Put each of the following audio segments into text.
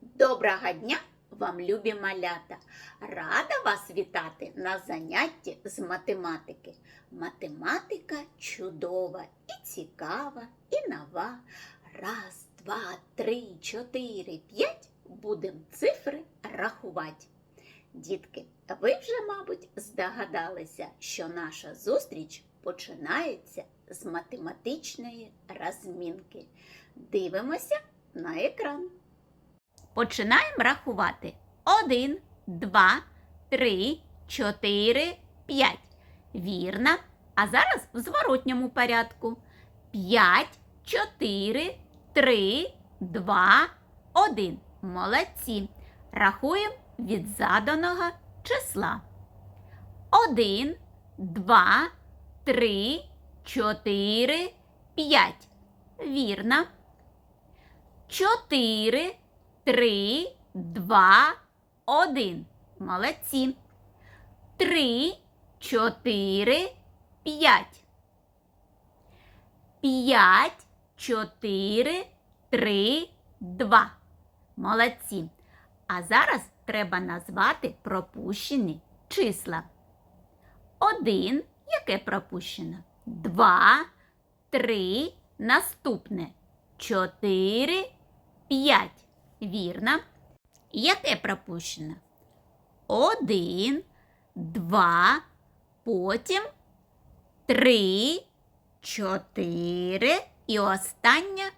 Доброго дня вам, любі малята! Рада вас вітати на занятті з математики. Математика чудова і цікава, і нова. Раз, два, три, чотири, п'ять будемо цифри рахувати. Дітки, ви вже, мабуть, здогадалися, що наша зустріч починається з математичної розмінки. Дивимося на екран. Починаємо рахувати. Один, два, три, чотири, п'ять. Вірно. А зараз в зворотньому порядку. П'ять, чотири, три, два, один. Молодці. Рахуємо від заданого числа. Один, два, три, чотири, п'ять. Вірно. Чотири, три, два, один. Молодці. Три, чотири, п'ять. П'ять, чотири, три, два. Молодці. А зараз треба назвати пропущені числа. Один, яке пропущено? Два, три, наступне. Чотири, п'ять. Вірно. Яке пропущено? Один, два, потім три, чотири і останнє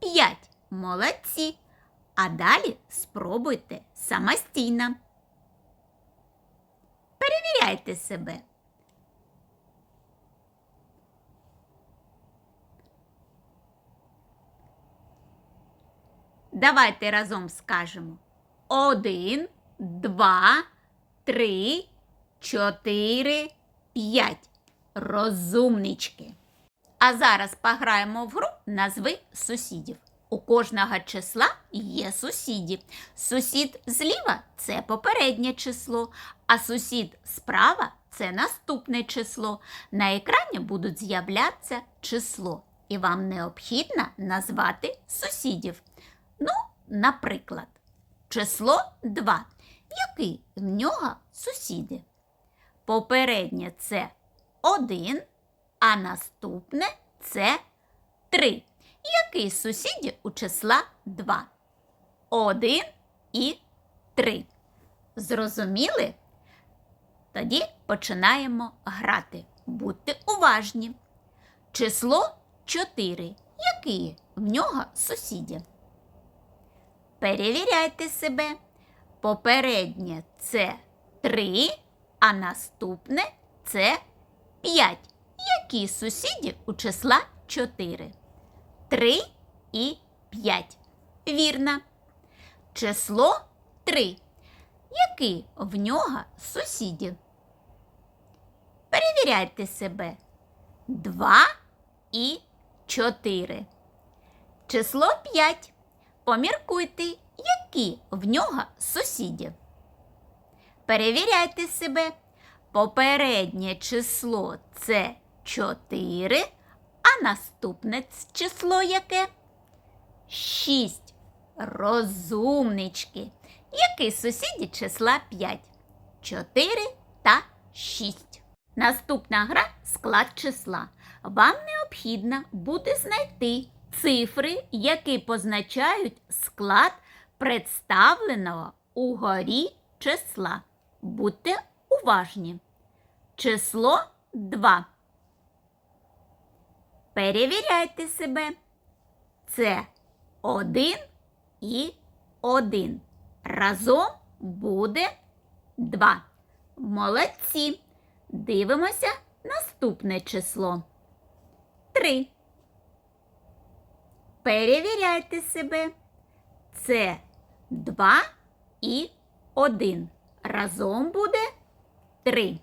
п'ять. Молодці. А далі спробуйте самостійно. Перевіряйте себе. Давайте разом скажемо. Один, два, три, чотири, п'ять. Розумнички. А зараз пограємо в гру назви сусідів. У кожного числа є сусіді. Сусід зліва це попереднє число, а сусід справа це наступне число. На екрані будуть з'являтися число, і вам необхідно назвати сусідів. Ну, наприклад, число 2. Який в нього сусіди? Попереднє це 1, а наступне це 3. Який сусідів у числа 2? 1 і 3. Зрозуміли? Тоді починаємо грати. Будьте уважні. Число 4. Які в нього сусіди? Перевіряйте себе. Попереднє це 3, а наступне це 5. Які сусіди у числа 4? 3 і 5. Вірно. Число 3. Які в нього сусіди? Перевіряйте себе. 2 і 4. Число 5. Поміркуйте, які в нього сусіди. Перевіряйте себе. Попереднє число це 4, а наступне число яке? 6. Розумнички. Які сусіді числа 5? 4 та 6. Наступна гра склад числа. Вам необхідно буде знайти цифри, які позначають склад представленого угорі числа. Будьте уважні. Число 2. Перевіряйте себе. Це 1 і 1. Разом буде 2. Молодці. Дивимося наступне число. 3. Перевіряйте себе. Це 2 і 1. Разом буде 3.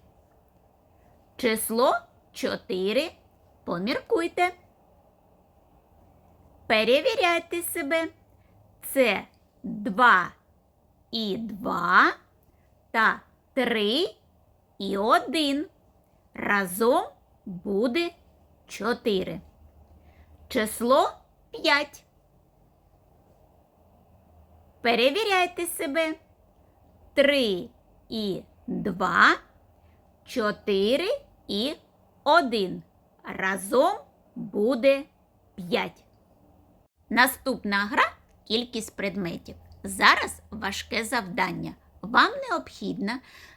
Число 4. Поміркуйте. Перевіряйте себе. Це 2 і 2 та 3 і 1. Разом буде 4. Число 5. Перевіряйте себе. Три і два, чотири і один. Разом буде п'ять. Наступна гра кількість предметів. Зараз важке завдання. Вам необхідно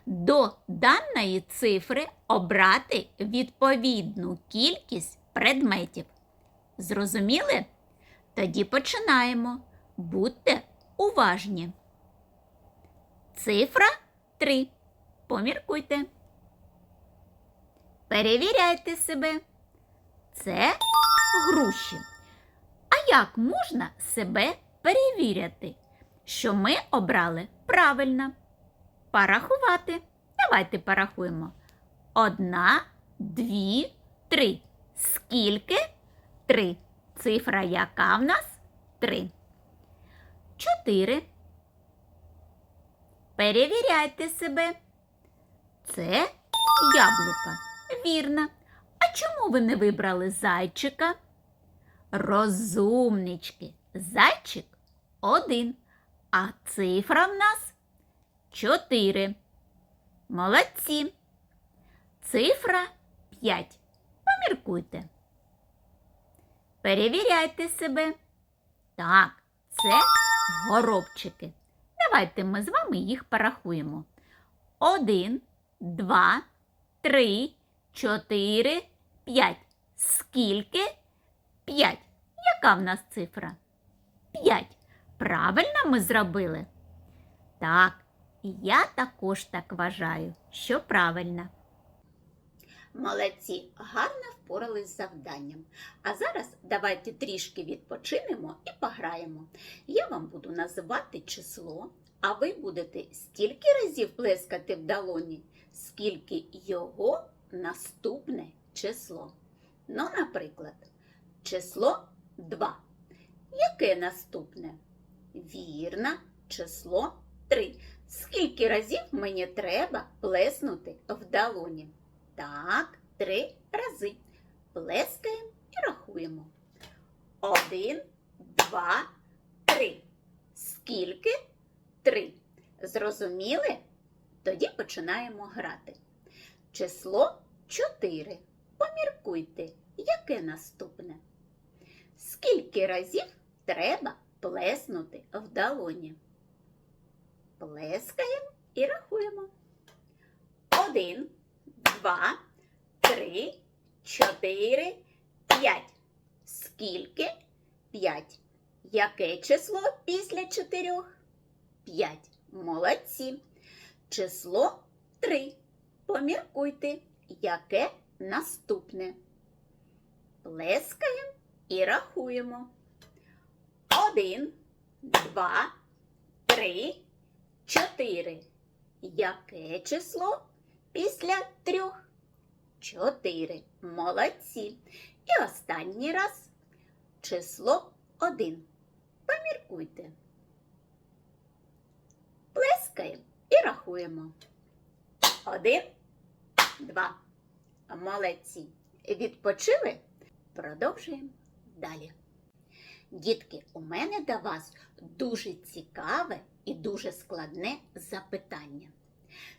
до даної цифри обрати відповідну кількість предметів. Зрозуміли? Тоді починаємо. Будьте уважні. Цифра 3. Поміркуйте. Перевіряйте себе. Це груші. А як можна себе перевіряти, що ми обрали правильно? Порахувати. Давайте порахуємо. Одна, дві, три. Скільки? Три. Цифра яка в нас? Три. Чотири. Перевіряйте себе. Це яблука. Вірно. А чому ви не вибрали зайчика? Розумнички. Зайчик один. А цифра в нас чотири. Молодці. Цифра п'ять. Поміркуйте. Перевіряйте себе. Так, це горобчики. Давайте ми з вами їх порахуємо. Один, два, три, чотири, п'ять. Скільки? П'ять. Яка в нас цифра? П'ять. Правильно ми зробили? Так, я також так вважаю, що правильно. Молодці, гарно впорались з завданням. А зараз давайте трішки відпочинемо і пограємо. Я вам буду називати число, а ви будете стільки разів плескати в долоні, скільки його наступне число. Ну, наприклад, число 2. Яке наступне? Вірно, число 3. Скільки разів мені треба плеснути в долоні? Так, три рази. Плескаємо і рахуємо. Один, два, три. Скільки? Три. Зрозуміли? Тоді починаємо грати. Число 4. Поміркуйте, яке наступне? Скільки разів треба плеснути в долоні? Плескаємо і рахуємо. Один, два, три, чотири, п'ять. Скільки? П'ять. Яке число після чотирьох? П'ять. Молодці. Число три. Поміркуйте, яке наступне. Плескаємо і рахуємо. Один, два, три, чотири. Яке число після трьох? Чотири. Молодці. І останній раз число один. Поміркуйте. Плескаємо і рахуємо. Один, два. Молодці. Відпочили? Продовжуємо далі. Дітки, у мене до вас дуже цікаве і дуже складне запитання.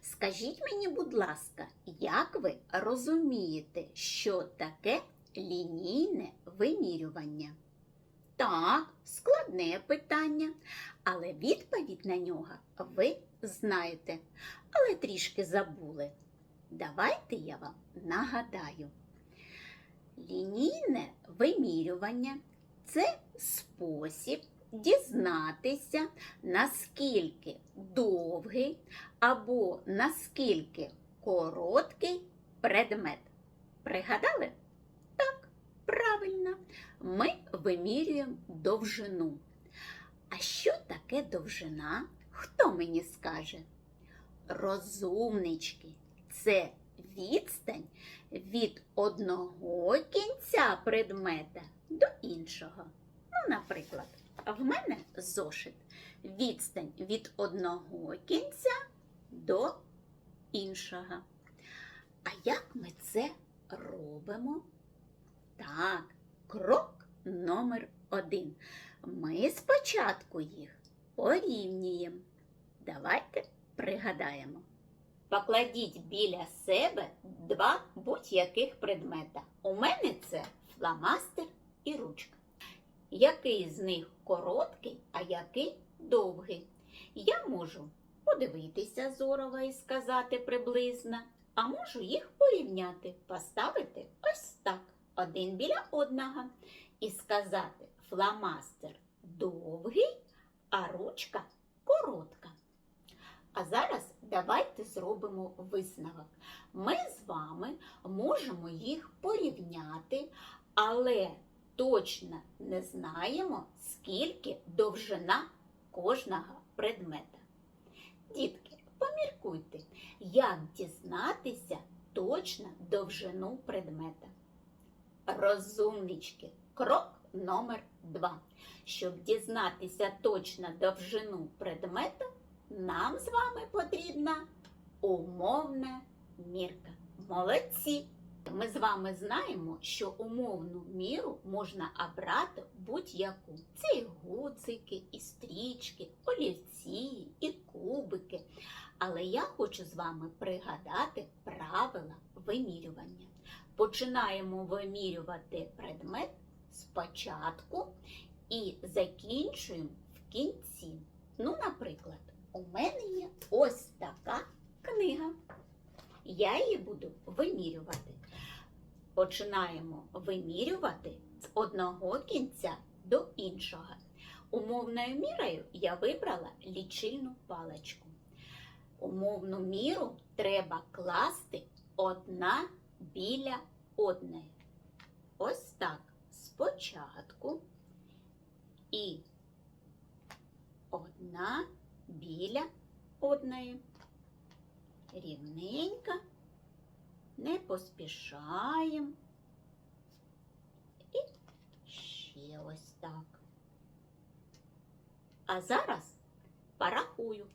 Скажіть мені, будь ласка, як ви розумієте, що таке лінійне вимірювання? Так, складне питання, але відповідь на нього ви знаєте, але трішки забули. Давайте я вам нагадаю. Лінійне вимірювання це спосіб дізнатися, наскільки довгий або наскільки короткий предмет. Пригадали? Так, правильно. Ми вимірюємо довжину. А що таке довжина? Хто мені скаже? Розумнички, це відстань від одного кінця предмета до іншого. Ну, наприклад, в мене зошит відстань від одного кінця до іншого. А як ми це робимо? Так, крок номер один. Ми спочатку їх порівнюємо. Давайте пригадаємо. Покладіть біля себе два будь-яких предмета. У мене це фломастер і ручка. Який з них короткий, а який довгий? Я можу подивитися зорово і сказати приблизно, а можу їх порівняти, поставити ось так, один біля одного, і сказати фломастер довгий, а ручка коротка. А зараз давайте зробимо висновок. Ми з вами можемо їх порівняти, але точно не знаємо, скільки довжина кожного предмета. Дітки, поміркуйте, як дізнатися точно довжину предмета. Розумнички, крок номер два. Щоб дізнатися точно довжину предмета, нам з вами потрібна умовна мірка. Молодці! Ми з вами знаємо, що умовну міру можна обрати будь-яку. Це і гуцики, і стрічки, олівці, і кубики. Але я хочу з вами пригадати правила вимірювання. Починаємо вимірювати предмет спочатку і закінчуємо в кінці. Ну, наприклад, у мене є ось така книга. Я її буду вимірювати. Починаємо вимірювати з одного кінця до іншого. Умовною мірою я вибрала лічильну паличку. Умовну міру треба класти одна біля одної. Ось так спочатку і одна біля одної. Рівненько, не поспішаємо. І ще ось так. А зараз порахую.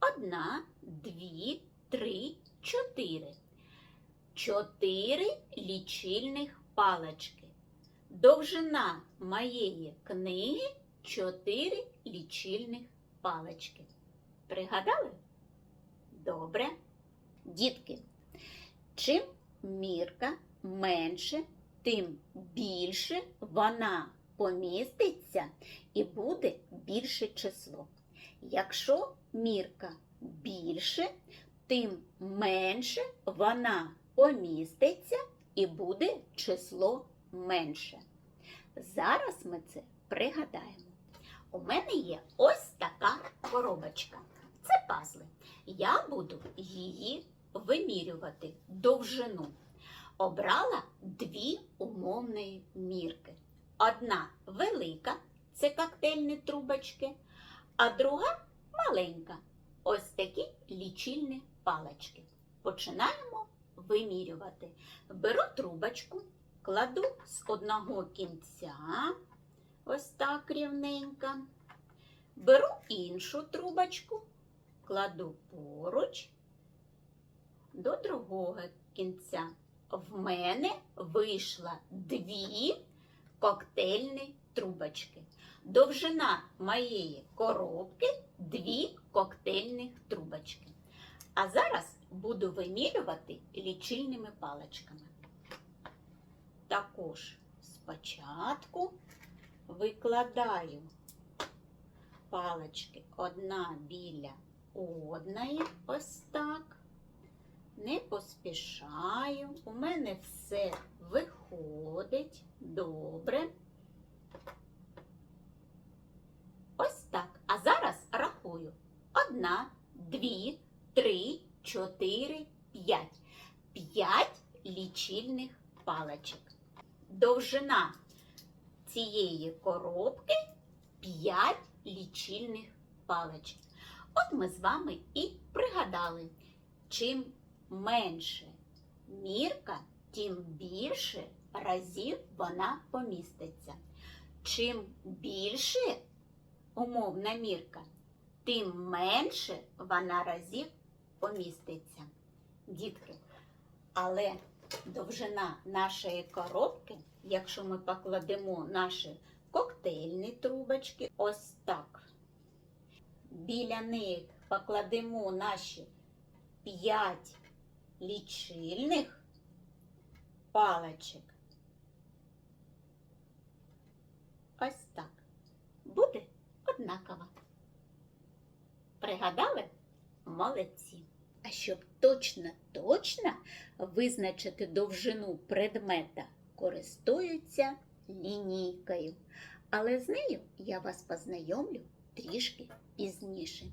Одна, дві, три, чотири. Чотири лічильних палочки. Довжина моєї книги чотири лічильних палочки. Пригадали? Добре. Дітки, чим мірка менше, тим більше вона поміститься і буде більше число. Якщо мірка більше, тим менше вона поміститься і буде число менше. Зараз ми це пригадаємо. У мене є ось така коробочка. Це пазли. Я буду її вимірювати довжину. Обрала дві умовні мірки. Одна велика це коктейльні трубочки, а друга маленька ось такі лічильні палички. Починаємо вимірювати. Беру трубочку, кладу з одного кінця, ось так рівненько. Беру іншу трубочку, кладу поруч до другого кінця. В мене вийшло дві коктейльні трубочки. Довжина моєї коробки дві коктейльних трубочки. А зараз буду вимірювати лічильними паличками. Також спочатку викладаю палички одна біля одної, ось так. Не поспішаю. У мене все виходить добре. Ось так. А зараз рахую. Одна, дві, три, чотири, п'ять. П'ять лічильних паличок. Довжина цієї коробки 5 лічильних паличок. От ми з вами і пригадали, чим менше мірка, тим більше разів вона поміститься. Чим більше умовна мірка, тим менше вона разів поміститься. Дітки, але довжина нашої коробки, якщо ми покладемо наші коктейльні трубочки, ось так біля них покладемо наші п'ять лічильних паличок. Ось так. Буде однаково. Пригадали? Молодці. А щоб точно-точно визначити довжину предмета, користуються лінійкою. Але з нею я вас познайомлю трішки пізніше.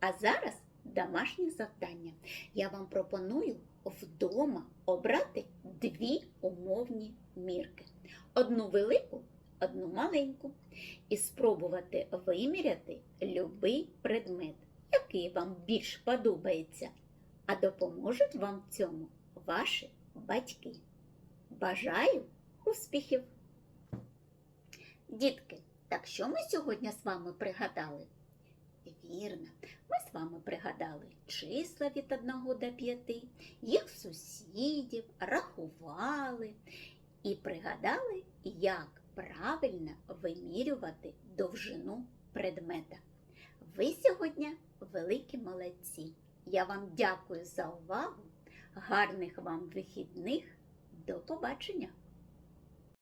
А зараз домашнє завдання. Я вам пропоную вдома обрати дві умовні мірки: одну велику, одну маленьку, і спробувати виміряти любий предмет, який вам більш подобається. А допоможуть вам в цьому ваші батьки. Бажаю успіхів! Дітки, так що ми сьогодні з вами пригадали? Вірно, ми з вами пригадали числа від 1 до 5, їх сусідів, рахували і пригадали, як правильно вимірювати довжину предмета. Ви сьогодні великі молодці. Я вам дякую за увагу. Гарних вам вихідних. До побачення!